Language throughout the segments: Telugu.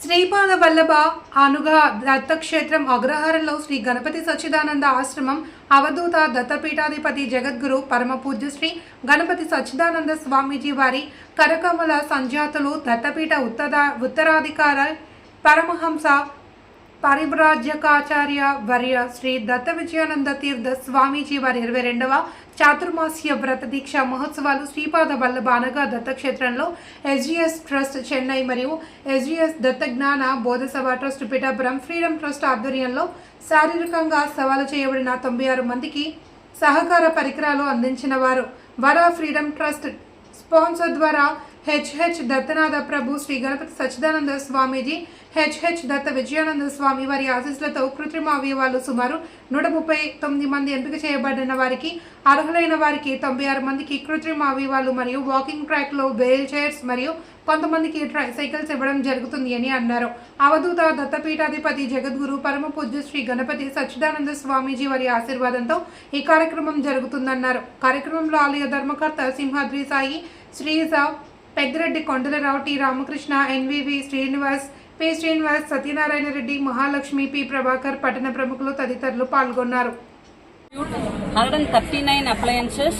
శ్రీపాద వల్లభ అనుగా దత్తక్షేత్రం అగ్రహారంలో శ్రీ గణపతి సచ్చిదానంద ఆశ్రమం అవధూత దత్తపీఠాధిపతి జగద్గురు పరమ పూజ్య శ్రీ గణపతి సచ్చిదానంద స్వామీజీ వారి కరకమల సంజాతులు దత్తపీఠ ఉత్తర ఉత్తరాధికార పరమహంస పరివ్రాజకాచార్య వర్య శ్రీ దత్త విజయానంద తీర్థ స్వామీజీ వారి ఇరవై రెండవ చాతుర్మాస్య వ్రత దీక్ష మహోత్సవాలు శ్రీపాద వల్లభ అనగా దత్తక్షేత్రంలో ఎస్జిఎస్ ట్రస్ట్ చెన్నై మరియు SGS Dattajnana Bodhasabha trust Pithapuram freedom trust ఆధ్వర్యంలో శారీరకంగా సవాలు చేయబడిన తొంభై ఆరు మందికి సహకార పరికరాలు అందించిన వారు. వరా ఫ్రీడమ్ ట్రస్ట్ స్పాన్సర్ ద్వారా హెచ్హెచ్ దత్తనాథ ప్రభు శ్రీ గణపతి సచ్చిదానంద స్వామీజీ హెచ్హెచ్ దత్త విజయానంద స్వామి వారి ఆశీస్సులతో కృత్రిమ అవయవాలు సుమారు నూట ముప్పై తొమ్మిది మంది ఎంపిక చేయబడిన వారికి అర్హులైన వారికి తొంభై ఆరు మందికి కృత్రిమ అవయవాలు మరియు వాకింగ్ ట్రాక్లో బెయిల్ చైర్స్ మరియు కొంతమందికి ట్రై సైకిల్స్ ఇవ్వడం జరుగుతుంది అని అన్నారు. అవధూత దత్తపీఠాధిపతి జగద్గురు పరమ పూజ్య శ్రీ గణపతి సచ్చిదానంద స్వామీజీ వారి ఆశీర్వాదంతో ఈ కార్యక్రమం జరుగుతుందన్నారు. కార్యక్రమంలో ఆలయ ధర్మకర్త Simhadri Sai Sreeja Peddireddy Kondalarao T Ramakrishna NVV Srinivas P Srinivas Satyanarayana Reddy Mahalakshmi P Prabhakar పట్టణ ప్రముఖులు తదితరులు పాల్గొన్నారు 139 appliances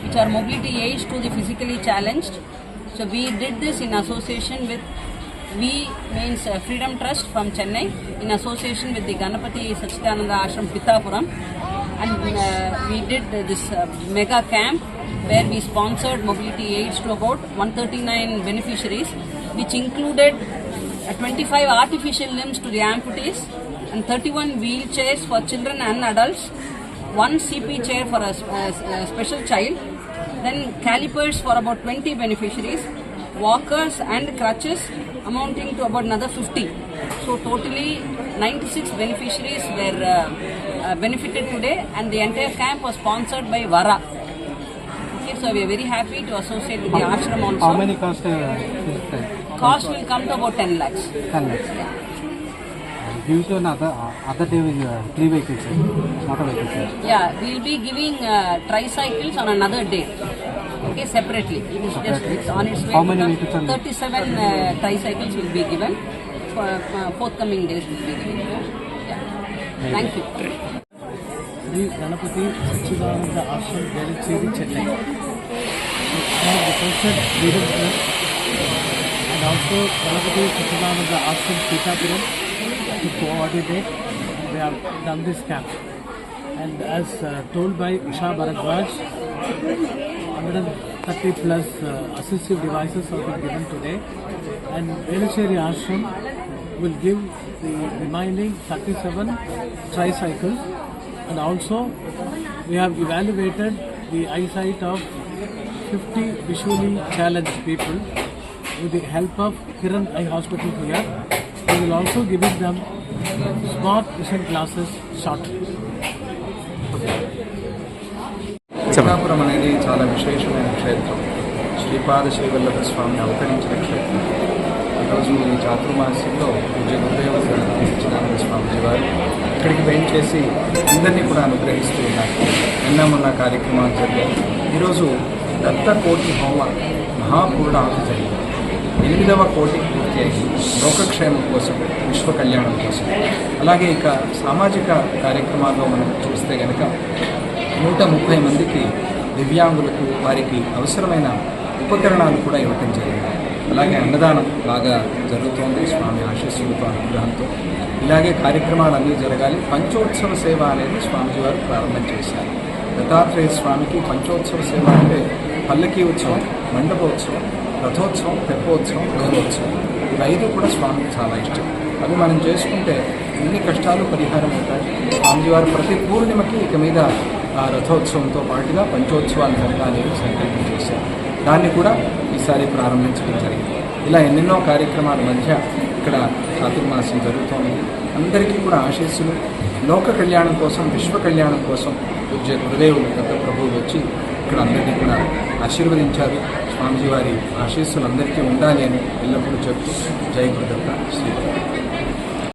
which are mobility aids to the physically challenged. So we did this in association with we means uh, Freedom Trust from Chennai in association with the Ganapati Sachidananda Ashram Pithapuram and uh, we did uh, this uh, mega camp where we sponsored mobility aids to about 139 beneficiaries which included uh, 25 artificial limbs to the amputees and 31 wheelchairs for children and adults one CP chair for a special child, then calipers for about 20 beneficiaries, walkers and crutches amounting to about another 50. So totally 96 beneficiaries were uh, uh, benefited today and the entire camp was sponsored by Vara. So we are very happy to associate with the ashram also. How many cost uh, that? Cost will come to about 10 lakhs. 10 lakhs. Give to another, uh, other day with uh, three vehicles, not a vehicle. Yeah, we'll be giving uh, tricycles on another day. Okay, separately. It is just it's on its way. How many vehicles are 37 uh, tricycles will be given. For uh, forthcoming days will be given. Yeah. Thank you. Shri Ganapathy Sachchidananda ashram Velachery Chennai. Also Ganapathy Sachchidananda ashram Sitapur and as told by Usha Bharadwaj hundred and thirty plus assistive devices given today and Velachery ashram will give the reminding thirty seven tricycles and also we have evaluated the eyesight of 50 visually challenged people with the help of Kiran Eye Hospital here. We will also giving them smart vision glasses shortly. Pithapuram అనేది చాలా విశేషమైన క్షేత్రం శ్రీపాద శ్రీవల్లభ స్వామి అవతరించిన క్షేత్రం ఈరోజు ఈ చాతుర్మాస్యంలో పూజ్య గురుదేవ సచ్చిదానంద స్వామిజీ వారు ఇక్కడికి వేయించేసి అందరినీ కూడా అనుగ్రహిస్తూ ఉన్నారు. నిన్న మొన్న కార్యక్రమాలు జరిగాయి. ఈరోజు దత్త కోటి హోమ మహాపూర్ణాహుతి జరిగింది. ఎనిమిదవ కోటి పూర్తి అయింది. లోకక్షేమం కోసం విశ్వ కళ్యాణం కోసం. అలాగే ఇక సామాజిక కార్యక్రమాల్లో మనం చూస్తే కనుక నూట ముప్పై మందికి దివ్యాంగులకు వారికి అవసరమైన ఉపకరణాలు కూడా ఇవ్వటం జరిగింది. అలాగే అన్నదానం బాగా జరుగుతోంది. స్వామి ఆశీస్సులతో అనుగ్రహంతో. ఇలాగే కార్యక్రమాలు అన్నీ జరగాలి. పంచోత్సవ సేవ అనేది స్వామిజీ వారు ప్రారంభం చేశారు. దత్తాత్రేయ స్వామికి పంచోత్సవ సేవ అంటే పల్లకీ ఉత్సవం మండపోత్సవం రథోత్సవం తెప్పోత్సవం గౌరవోత్సవం ఇవి ఐదు కూడా స్వామికి చాలా ఇష్టం. అవి మనం చేసుకుంటే ఎన్ని కష్టాలు పరిహారం అవుతాయి? స్వామివారు ప్రతి పూర్ణిమకి ఇక మీద ఆ రథోత్సవంతో పాటుగా పంచోత్సవాలు జరగాలి సంకల్పం చేశారు. దాన్ని కూడా ఈసారి ప్రారంభించడం జరిగింది. ఇలా ఎన్నెన్నో కార్యక్రమాల మధ్య ఇక్కడ చాతుర్మాసం జరుగుతోంది. అందరికీ కూడా ఆశీస్సులు. లోక కళ్యాణం కోసం విశ్వ కళ్యాణం కోసం పూజ్య గురుదేవులు గత ప్రభువు వచ్చి ఇక్కడ అందరినీ కూడా ఆశీర్వదించారు. స్వామిజీ వారి ఆశీస్సులు అందరికీ ఉండాలి అని ఎల్లప్పుడూ చెప్తూ జై గురుదత్త శ్రీ